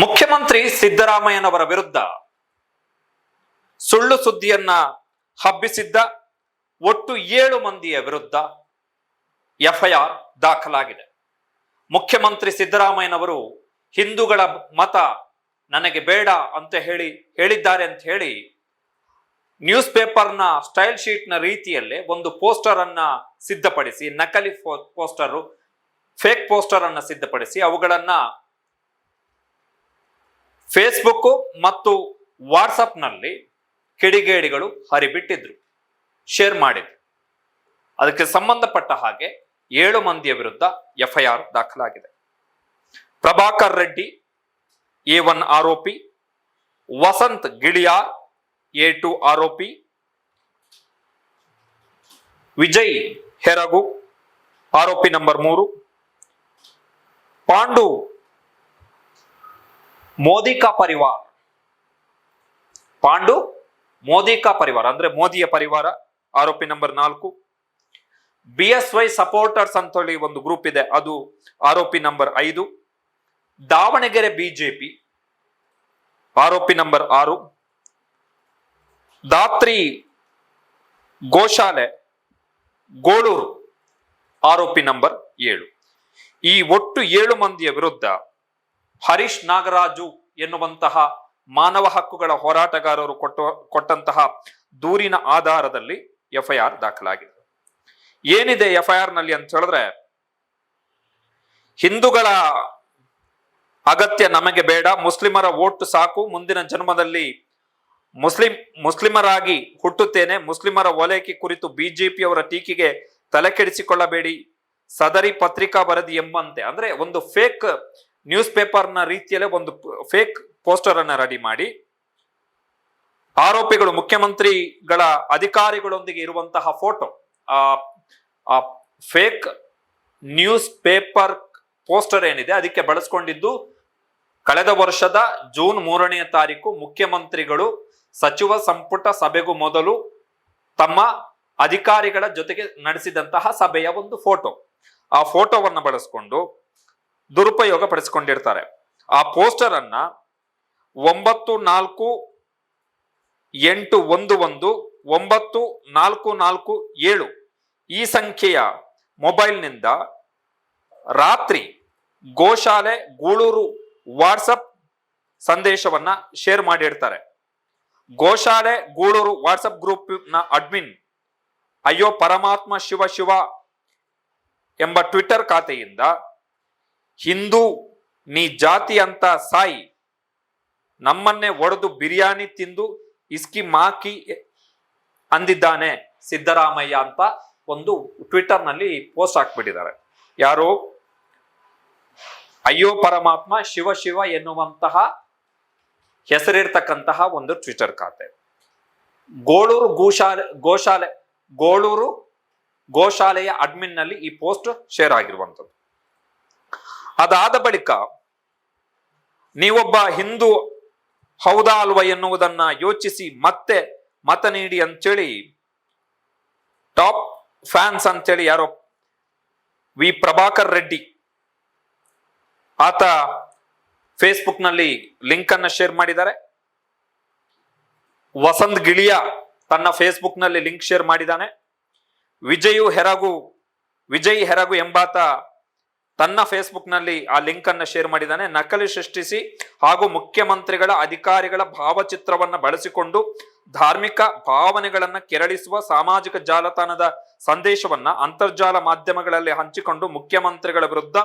ಮುಖ್ಯಮಂತ್ರಿ ಸಿದ್ದರಾಮಯ್ಯನವರ ವಿರುದ್ಧ ಸುಳ್ಳು ಸುದ್ದಿಯನ್ನ ಹಬ್ಬಿಸಿದ್ದ ಒಟ್ಟು ಏಳು ಮಂದಿಯ ವಿರುದ್ಧ ಎಫ್ಐಆರ್ ದಾಖಲಾಗಿದೆ. ಮುಖ್ಯಮಂತ್ರಿ ಸಿದ್ದರಾಮಯ್ಯನವರು ಹಿಂದೂಗಳ ಮತ ನನಗೆ ಬೇಡ ಅಂತ ಹೇಳಿ ಹೇಳಿದ್ದಾರೆ ಅಂತ ಹೇಳಿ ನ್ಯೂಸ್ ಪೇಪರ್ನ ಸ್ಟೈಲ್ ಶೀಟ್ನ ರೀತಿಯಲ್ಲೇ ಒಂದು ಪೋಸ್ಟರ್ ಅನ್ನ ಸಿದ್ಧಪಡಿಸಿ, ನಕಲಿ ಪೋಸ್ಟರ್, ಫೇಕ್ ಪೋಸ್ಟರ್ ಅನ್ನ ಸಿದ್ಧಪಡಿಸಿ, ಅವುಗಳನ್ನ ಫೇಸ್ಬುಕ್ ಮತ್ತು ವಾಟ್ಸಪ್ನಲ್ಲಿ ಕಿಡಿಗೇಡಿಗಳು ಹರಿಬಿಟ್ಟಿದ್ರು. ಶೇರ್ ಮಾಡಿದ್ರು. ಅದಕ್ಕೆ ಸಂಬಂಧಪಟ್ಟ ಹಾಗೆ ಏಳು ಮಂದಿಯ ವಿರುದ್ಧ ಎಫ್ಐಆರ್ ದಾಖಲಾಗಿದೆ. ಪ್ರಭಾಕರ್ ರೆಡ್ಡಿ, ಎ ಒನ್ ಆರೋಪಿ, ವಸಂತ್ ಗಿಳಿಯಾರ್ ಎ ಟು ಆರೋಪಿ, ವಿಜಯ್ ಹೆರಗು, ಆರೋಪಿ ನಂಬರ್ ಮೂರು, ಪಾಂಡು ಮೋದಿ ಕಾ ಪರಿವಾರ. ಪಾಂಡು ಮೋದಿ ಕಾ ಪರಿವಾರ, ಅಂದ್ರೆ ಮೋದಿಯ ಪರಿವಾರ, ಆರೋಪಿ ನಂಬರ್ ನಾಲ್ಕು. ಬಿ ಎಸ್ ವೈ ಸಪೋರ್ಟರ್ಸ್ ಅಂತ ಹೇಳಿ ಒಂದು ಗ್ರೂಪ್ ಇದೆ, ಅದು ಆರೋಪಿ ನಂಬರ್ ಐದು. ದಾವಣಗೆರೆ ಬಿಜೆಪಿ, ಆರೋಪಿ ನಂಬರ್ ಆರು. ದಾತ್ರಿ ಗೋಶಾಲೆ, ಗೋಳೂರು, ಆರೋಪಿ ನಂಬರ್ ಏಳು. ಈ ಒಟ್ಟು ಏಳು ಮಂದಿಯ ವಿರುದ್ಧ ಹರೀಶ್ ನಾಗರಾಜು ಎನ್ನುವಂತಹ ಮಾನವ ಹಕ್ಕುಗಳ ಹೋರಾಟಗಾರರು ಕೊಟ್ಟ, ಕೊಟ್ಟಂತಹ ದೂರಿನ ಆಧಾರದಲ್ಲಿ ಎಫ್ಐಆರ್ ದಾಖಲಾಗಿದೆ. ಏನಿದೆ ಎಫ್ಐಆರ್ನಲ್ಲಿ ಅಂತ ಹೇಳಿದ್ರೆ, ಹಿಂದೂಗಳ ಅಗತ್ಯ ನಮಗೆ ಬೇಡ, ಮುಸ್ಲಿಮರ ಓಟ್ ಸಾಕು, ಮುಂದಿನ ಜನ್ಮದಲ್ಲಿ ಮುಸ್ಲಿಂ, ಮುಸ್ಲಿಮರಾಗಿ ಹುಟ್ಟುತ್ತೇನೆ, ಮುಸ್ಲಿಮರ ಓಲೈಕೆ ಕುರಿತು ಬಿಜೆಪಿಯವರ ಟೀಕೆಗೆ ತಲೆಕೆಡಿಸಿಕೊಳ್ಳಬೇಡಿ ಸದರಿ ಪತ್ರಿಕಾ ವರದಿ ಎಂಬಂತೆ. ಅಂದ್ರೆ ಒಂದು ಫೇಕ್ ನ್ಯೂಸ್ ಪೇಪರ್ನ ರೀತಿಯಲ್ಲೇ ಒಂದು ಫೇಕ್ ಪೋಸ್ಟರ್ ಅನ್ನ ರೆಡಿ ಮಾಡಿ, ಆರೋಪಿಗಳು, ಮುಖ್ಯಮಂತ್ರಿಗಳ ಅಧಿಕಾರಿಗಳೊಂದಿಗೆ ಇರುವಂತಹ ಫೋಟೋ ಆ ಫೇಕ್ ನ್ಯೂಸ್ ಪೇಪರ್ ಪೋಸ್ಟರ್ ಏನಿದೆ, ಅದಕ್ಕೆ ಬಳಸ್ಕೊಂಡಿದ್ದು ಕಳೆದ ವರ್ಷದ ಜೂನ್ ಮೂರನೆಯ ತಾರೀಕು ಮುಖ್ಯಮಂತ್ರಿಗಳು, ಸಚಿವ, ಸಂಪುಟ ಸಭೆಗೂ ಮೊದಲು ತಮ್ಮ ಅಧಿಕಾರಿಗಳ ಜೊತೆಗೆ ನಡೆಸಿದಂತಹ ಸಭೆಯ ಒಂದು ಫೋಟೋ ಆ ಫೋಟೋವನ್ನು ಬಳಸ್ಕೊಂಡು ದುರುಪಯೋಗ ಪಡಿಸಿಕೊಂಡಿರ್ತಾರೆ ಆ ಪೋಸ್ಟರ್ ಅನ್ನ ಒಂಬತ್ತು ನಾಲ್ಕು ಎಂಟು ಒಂದು ಒಂದು, ಒಂಬತ್ತು ನಾಲ್ಕು ನಾಲ್ಕು ಏಳು ಈ ಸಂಖ್ಯೆಯ ಮೊಬೈಲ್ನಿಂದ ರಾತ್ರಿ ಗೋಶಾಲೆ, ಗೂಳೂರು, ವಾಟ್ಸಪ್ ಸಂದೇಶವನ್ನ ಶೇರ್ ಮಾಡಿರ್ತಾರೆ. ಗೋಶಾಲೆ, ಗೂಳೂರು, ವಾಟ್ಸಪ್ ಗ್ರೂಪ್ನ ಅಡ್ಮಿನ್ ಅಯ್ಯೋ ಪರಮಾತ್ಮ ಶಿವ ಶಿವ ಎಂಬ ಟ್ವಿಟರ್ ಖಾತೆಯಿಂದ ಹಿಂದೂ, ನೀ ಜಾತಿ ಅಂತ ಸಾಯಿ. ನಮ್ಮನ್ನೇ ಒಡೆದು ಬಿರಿಯಾನಿ ತಿಂದು ಇಸ್ಕಿ ಮಾಕಿ ಅಂದಿದ್ದಾನೆ ಸಿದ್ದರಾಮಯ್ಯ ಅಂತ ಒಂದು ಟ್ವಿಟರ್ನಲ್ಲಿ ಪೋಸ್ಟ್ ಹಾಕ್ಬಿಟ್ಟಿದ್ದಾರೆ. ಯಾರು? ಅಯ್ಯೋ ಪರಮಾತ್ಮ, ಶಿವ ಶಿವ ಎನ್ನುವಂತಹ ಹೆಸರಿರ್ತಕ್ಕಂತಹ ಒಂದು ಟ್ವಿಟರ್ ಖಾತೆ. ಗೋಳೂರು ಗೋಶಾಲೆ ಗೋಶಾಲೆ, ಗೋಳೂರು ಗೋಶಾಲೆಯ ಅಡ್ಮಿನ್ನಲ್ಲಿ ಈ ಪೋಸ್ಟ್ ಶೇರ್ ಆಗಿರುವಂಥದ್ದು. ಅದಾದ ಬಳಿಕ ನೀವೊಬ್ಬ ಹಿಂದೂ ಹೌದಾ ಅಲ್ವಾ ಎನ್ನುವುದನ್ನ ಯೋಚಿಸಿ ಮತ್ತೆ ಮತ ನೀಡಿ ಅಂತೇಳಿ ಟಾಪ್ ಫ್ಯಾನ್ಸ್ ಅಂತೇಳಿ ಯಾರೋ ವಿ ಪ್ರಭಾಕರ್ ರೆಡ್ಡಿ ಆತ ಫೇಸ್ಬುಕ್ನಲ್ಲಿ ಲಿಂಕ್ ಅನ್ನ ಶೇರ್ ಮಾಡಿದ್ದಾರೆ. ವಸಂತ್ ಗಿಳಿಯ ತನ್ನ ಫೇಸ್ಬುಕ್ನಲ್ಲಿ ಲಿಂಕ್ ಶೇರ್ ಮಾಡಿದ್ದಾನೆ. ವಿಜಯು ಹೆರಗು, ವಿಜಯ್ ಹೆರಗು ಎಂಬಾತ ತನ್ನ ಫೇಸ್ಬುಕ್ನಲ್ಲಿ ಆ ಲಿಂಕ್ ಅನ್ನ ಶೇರ್ ಮಾಡಿದ್ದಾನೆ. ನಕಲಿ ಸೃಷ್ಟಿಸಿ ಹಾಗೂ ಮುಖ್ಯಮಂತ್ರಿಗಳ ಅಧಿಕಾರಿಗಳ ಭಾವಚಿತ್ರವನ್ನ ಬಳಸಿಕೊಂಡು ಧಾರ್ಮಿಕ ಭಾವನೆಗಳನ್ನ ಕೆರಳಿಸುವ ಸಾಮಾಜಿಕ ಜಾಲತಾಣದ ಸಂದೇಶವನ್ನ ಅಂತರ್ಜಾಲ ಮಾಧ್ಯಮಗಳಲ್ಲಿ ಹಂಚಿಕೊಂಡು ಮುಖ್ಯಮಂತ್ರಿಗಳ ವಿರುದ್ಧ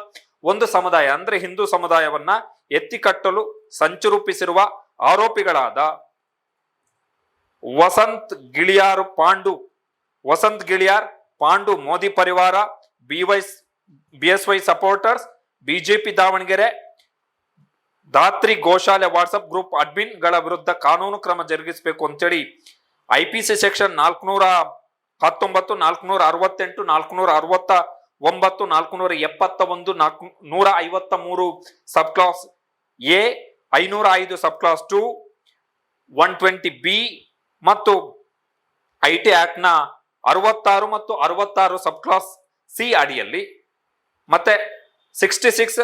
ಒಂದು ಸಮುದಾಯ, ಅಂದ್ರೆ ಹಿಂದೂ ಸಮುದಾಯವನ್ನ ಎತ್ತಿಕಟ್ಟಲು ಸಂಚು ರೂಪಿಸಿರುವ ಆರೋಪಿಗಳಾದ Vasant Giliyar Pandu, Vasant Giliyar, Pandu Modi Parivar BY Y supporters BJP Davanagere Dhatri Goshale WhatsApp group ಅಡ್ಮಿನ್ಗಳ ವಿರುದ್ಧ ಕಾನೂನು ಕ್ರಮ ಜರುಗಿಸಬೇಕು ಅಂತೇಳಿ ಐ ಪಿ ಸಿ ಸೆಕ್ಷನ್ ನಾಲ್ಕುನೂರ ಹತ್ತೊಂಬತ್ತು, ನಾಲ್ಕುನೂರ ಅರವತ್ತೆಂಟು, ನಾಲ್ಕುನೂರ ಅರವತ್ತ ಒಂಬತ್ತು, ನಾಲ್ಕುನೂರ ಎಪ್ಪತ್ತ ಒಂದು ನಾಲ್ಕು, ನೂರ ಐವತ್ತ ಮೂರು ಸಬ್ ಕ್ಲಾಸ್ ಎ ಐನೂರ ಐದು sub class two one twenty B ಮತ್ತು ಐ ಟಿ ಆಕ್ಟ್ನ ಅರವತ್ತಾರು ಮತ್ತು ಅರವತ್ತಾರು ಸಬ್ ಕ್ಲಾಸ್ ಸಿ ಅಡಿಯಲ್ಲಿ ಮತ್ತೆ sixty six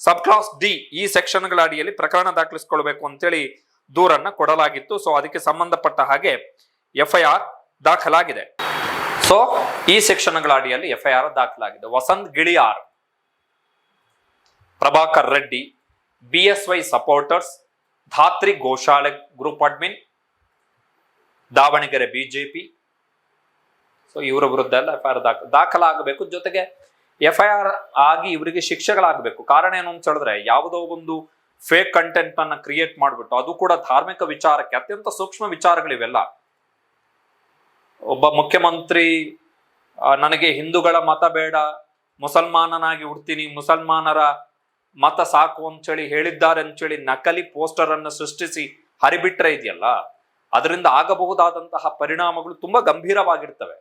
sub class D ಈ ಸೆಕ್ಷನ್ಗಳ ಅಡಿಯಲ್ಲಿ ಪ್ರಕರಣ ದಾಖಲಿಸಿಕೊಳ್ಬೇಕು ಅಂತೇಳಿ ದೂರನ್ನ ಕೊಡಲಾಗಿತ್ತು. ಸೊ ಅದಕ್ಕೆ ಸಂಬಂಧಪಟ್ಟ ಹಾಗೆ ಎಫ್ ಐ ಆರ್ ದಾಖಲಾಗಿದೆ. ಸೊ ಈ ಸೆಕ್ಷನ್ಗಳ ಅಡಿಯಲ್ಲಿ ಎಫ್ ಐ ಆರ್ ದಾಖಲಾಗಿದೆ. Vasanth Giliyar, Prabhakar Reddy B S Y supporters Dhatri ಗೋಶಾಲೆ group admin Davangere BJP so ಇವರ ವಿರುದ್ಧ ಎಲ್ಲ ಎಫ್ ಐ ಆರ್ ದಾಖ, ದಾಖಲಾಗಬೇಕು. ಜೊತೆಗೆ ಎಫ್ ಐ ಆರ್ ಆಗಿ ಇವರಿಗೆ ಶಿಕ್ಷೆಗಳಾಗಬೇಕು. ಕಾರಣ ಏನು ಅಂತ ಹೇಳಿದ್ರೆ, ಯಾವುದೋ ಒಂದು ಫೇಕ್ ಕಂಟೆಂಟ್ ಅನ್ನ ಕ್ರಿಯೇಟ್ ಮಾಡಿಬಿಟ್ಟು, ಅದು ಕೂಡ ಧಾರ್ಮಿಕ ವಿಚಾರಕ್ಕೆ ಅತ್ಯಂತ ಸೂಕ್ಷ್ಮ ವಿಚಾರಗಳಿವೆಲ್ಲ. ಒಬ್ಬ ಮುಖ್ಯಮಂತ್ರಿ ನನಗೆ ಹಿಂದೂಗಳ ಮತ ಬೇಡ, ಮುಸಲ್ಮಾನನಾಗಿ ಹುಡ್ತೀನಿ, ಮುಸಲ್ಮಾನರ ಮತ ಸಾಕು ಅಂತೇಳಿ ಹೇಳಿದ್ದಾರೆ ಅಂತೇಳಿ ನಕಲಿ ಪೋಸ್ಟರ್ ಅನ್ನು ಸೃಷ್ಟಿಸಿ ಹರಿಬಿಟ್ರೆ ಇದೆಯಲ್ಲ? ಅದರಿಂದ ಆಗಬಹುದಾದಂತಹ ಪರಿಣಾಮಗಳು ತುಂಬಾ ಗಂಭೀರವಾಗಿರ್ತವೆ.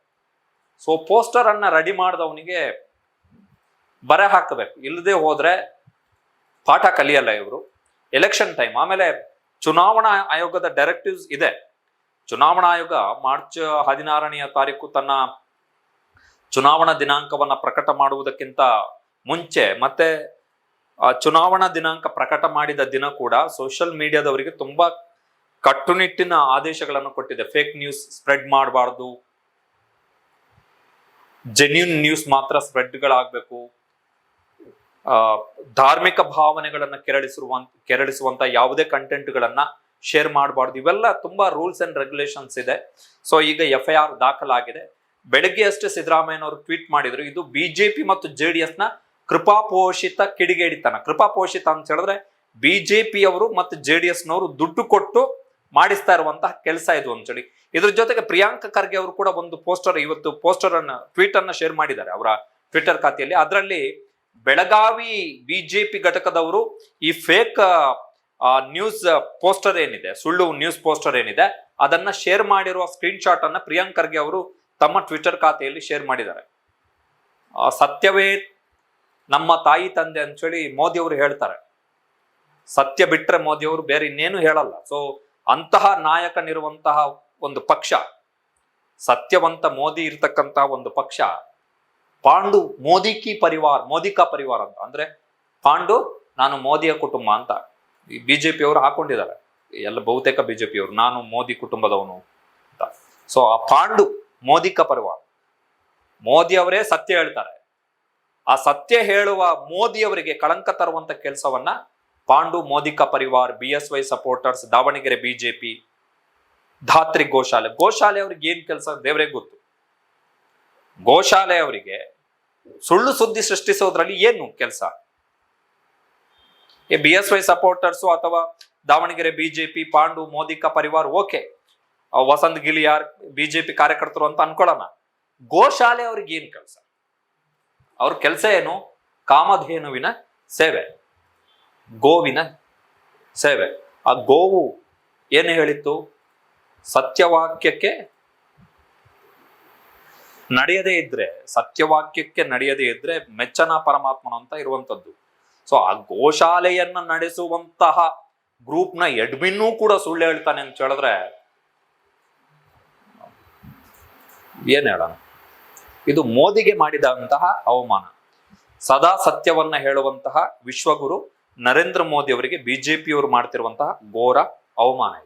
ಸೊ ಪೋಸ್ಟರ್ ಅನ್ನ ರೆಡಿ ಮಾಡಿದವನಿಗೆ ಬರೆ ಹಾಕಬೇಕು. ಇಲ್ಲದೆ ಹೋದ್ರೆ ಪಾಠ ಕಲಿಯಲ್ಲ ಇವರು. ಎಲೆಕ್ಷನ್ ಟೈಮ್ ಆಮೇಲೆ ಚುನಾವಣಾ ಆಯೋಗದ ಡೈರೆಕ್ಟಿವ್ಸ್ ಇದೆ. ಚುನಾವಣಾ ಆಯೋಗ ಮಾರ್ಚ್ ಹದಿನಾರನೆಯ ತಾರೀಕು ತನ್ನ ಚುನಾವಣಾ ದಿನಾಂಕವನ್ನ ಪ್ರಕಟ ಮಾಡುವುದಕ್ಕಿಂತ ಮುಂಚೆ ಮತ್ತೆ ಚುನಾವಣಾ ದಿನಾಂಕ ಪ್ರಕಟ ಮಾಡಿದ ದಿನ ಕೂಡ ಸೋಷಿಯಲ್ ಮೀಡಿಯಾದವರಿಗೆ ತುಂಬಾ ಕಟ್ಟುನಿಟ್ಟಿನ ಆದೇಶಗಳನ್ನು ಕೊಟ್ಟಿದೆ. ಫೇಕ್ ನ್ಯೂಸ್ ಸ್ಪ್ರೆಡ್ ಮಾಡಬಾರ್ದು. ಜೆನ್ಯೂನ್ ನ್ಯೂಸ್ ಮಾತ್ರ ಸ್ಪ್ರೆಡ್ಗಳಾಗಬೇಕು ಧಾರ್ಮಿಕ ಭಾವನೆಗಳನ್ನ ಕೆರಳಿಸಿರುವ, ಕೆರಳಿಸುವಂತ ಯಾವುದೇ ಕಂಟೆಂಟ್ಗಳನ್ನ ಶೇರ್ ಮಾಡಬಾರ್ದು. ಇವೆಲ್ಲ ತುಂಬಾ ರೂಲ್ಸ್ ಅಂಡ್ ರೆಗ್ಯುಲೇಷನ್ಸ್ ಇದೆ. ಸೊ ಈಗ ಎಫ್ ಐ ಆರ್ ದಾಖಲಾಗಿದೆ. ಬೆಳಗ್ಗೆ ಅಷ್ಟೇ ಸಿದ್ದರಾಮಯ್ಯನವರು ಟ್ವೀಟ್ ಮಾಡಿದ್ರು. ಇದು ಬಿಜೆಪಿ ಮತ್ತು ಜೆ ಡಿ ಎಸ್ನ ಕೃಪಾಪೋಷಿತ ಕಿಡಿಗೇಡಿತನ. ಕೃಪಾಪೋಷಿತ ಅಂತ ಹೇಳಿದ್ರೆ ಬಿಜೆಪಿ ಅವರು ಮತ್ತು ಜೆ ಡಿ ಎಸ್ನವರು ದುಡ್ಡು ಕೊಟ್ಟು ಮಾಡಿಸ್ತಾ ಇರುವಂತಹ ಕೆಲಸ ಇದು ಅಂತೇಳಿ ಇದ್ರ ಜೊತೆಗೆ ಪ್ರಿಯಾಂಕ ಖರ್ಗೆ ಅವರು ಕೂಡ ಒಂದು ಪೋಸ್ಟರ್ ಇವತ್ತು ಪೋಸ್ಟರ್ ಅನ್ನ ಟ್ವೀಟ್ ಅನ್ನ ಶೇರ್ ಮಾಡಿದ್ದಾರೆ ಅವರ ಟ್ವಿಟರ್ ಖಾತೆಯಲ್ಲಿ. ಅದರಲ್ಲಿ ಬೆಳಗಾವಿ ಬಿಜೆಪಿ ಘಟಕದವರು ಈ ಫೇಕ್ ನ್ಯೂಸ್ ಪೋಸ್ಟರ್ ಏನಿದೆ, ಸುಳ್ಳು ನ್ಯೂಸ್ ಪೋಸ್ಟರ್ ಏನಿದೆ, ಅದನ್ನ ಶೇರ್ ಮಾಡಿರುವ ಸ್ಕ್ರೀನ್ ಶಾಟ್ ಅನ್ನ ಪ್ರಿಯಾಂಕ್ ಖರ್ಗೆ ಅವರು ತಮ್ಮ ಟ್ವಿಟರ್ ಖಾತೆಯಲ್ಲಿ ಶೇರ್ ಮಾಡಿದ್ದಾರೆ. ಸತ್ಯವೇ ನಮ್ಮ ತಾಯಿ ತಂದೆ ಅಂತೇಳಿ ಮೋದಿ ಅವರು ಹೇಳ್ತಾರೆ. ಸತ್ಯ ಬಿಟ್ರೆ ಮೋದಿ ಅವರು ಬೇರೆ ಇನ್ನೇನು ಹೇಳಲ್ಲ. ಸೊ ಅಂತಹ ನಾಯಕನಿರುವಂತಹ ಒಂದು ಪಕ್ಷ, ಸತ್ಯವಂತ ಮೋದಿ ಇರತಕ್ಕಂತಹ ಒಂದು ಪಕ್ಷ ಪಾಂಡು ಮೋದಿ ಕಿ ಪರಿವಾರ್, ಮೋದಿ ಕಾ ಪರಿವಾರ ಅಂತ. ಅಂದ್ರೆ ಪಾಂಡು ನಾನು ಮೋದಿಯ ಕುಟುಂಬ ಅಂತ ಈ ಬಿಜೆಪಿ ಅವರು ಹಾಕೊಂಡಿದ್ದಾರೆ. ಎಲ್ಲ ಬಹುತೇಕ ಬಿಜೆಪಿ ಅವರು, ನಾನು ಮೋದಿ ಕುಟುಂಬದವನು ಅಂತ. ಸೊ ಆ ಪಾಂಡು ಮೋದಿ ಕಾ ಪರಿವಾರ್. ಮೋದಿ ಅವರೇ ಸತ್ಯ ಹೇಳ್ತಾರೆ. ಆ ಸತ್ಯ ಹೇಳುವ ಮೋದಿ ಅವರಿಗೆ ಕಳಂಕ ತರುವಂತ ಕೆಲಸವನ್ನ Pandu ಮೋದಿಕ Parivar B S Y supporters Davanagere BJP Dhatri Goshale. Goshale ಅವ್ರಿಗೆ ಏನ್ ಕೆಲಸ ದೇವರೇ ಗೊತ್ತು. ಗೋಶಾಲೆ ಅವರಿಗೆ ಸುಳ್ಳು ಸುದ್ದಿ ಸೃಷ್ಟಿಸೋದ್ರಲ್ಲಿ ಏನು ಕೆಲಸ? ಈ ಬಿ ಎಸ್ ವೈ ಸಪೋರ್ಟರ್ಸು ಅಥವಾ ದಾವಣಗೆರೆ ಬಿಜೆಪಿ ಪಾಂಡು ಮೋದಿಕ ಪರಿವಾರ ಓಕೆ. ವಸಂತ್ ಗಿಲಿಯಾರ್ ಬಿಜೆಪಿ ಕಾರ್ಯಕರ್ತರು ಅಂತ ಅನ್ಕೊಳ್ಳೋಣ. ಗೋಶಾಲೆ ಅವ್ರಿಗೆ ಏನ್ ಕೆಲಸ? ಅವ್ರ ಕೆಲಸ ಏನು? ಕಾಮಧೇನುವಿನ ಸೇವೆ. ಗೋವಿನ ಸೇವೆ. ಆ ಗೋವು ಏನು ಹೇಳಿತ್ತು? ಸತ್ಯವಾಕ್ಯಕ್ಕೆ ನಡೆಯದೇ ಇದ್ರೆ, ಸತ್ಯವಾಕ್ಯಕ್ಕೆ ನಡೆಯದೇ ಇದ್ರೆ ಮೆಚ್ಚನ ಪರಮಾತ್ಮನ ಅಂತ ಇರುವಂತದ್ದು. ಸೊ ಆ ಗೋಶಾಲೆಯನ್ನ ನಡೆಸುವಂತಹ ಗ್ರೂಪ್ನ ಎಡ್ಮಿನ್ನೂ ಕೂಡ ಸುಳ್ಳು ಹೇಳ್ತಾನೆ ಅಂತ ಹೇಳಿದ್ರೆ, ಏನ್ ಹೇಳೋಣ? ಇದು ಮೋದಿಗೆ ಮಾಡಿದಂತಹ ಅವಮಾನ. ಸದಾ ಸತ್ಯವನ್ನ ಹೇಳುವಂತಹ ವಿಶ್ವಗುರು ನರೇಂದ್ರ ಮೋದಿ ಅವರಿಗೆ ಬಿಜೆಪಿಯವರು ಮಾಡ್ತಿರುವಂತಹ ಘೋರ ಅವಮಾನ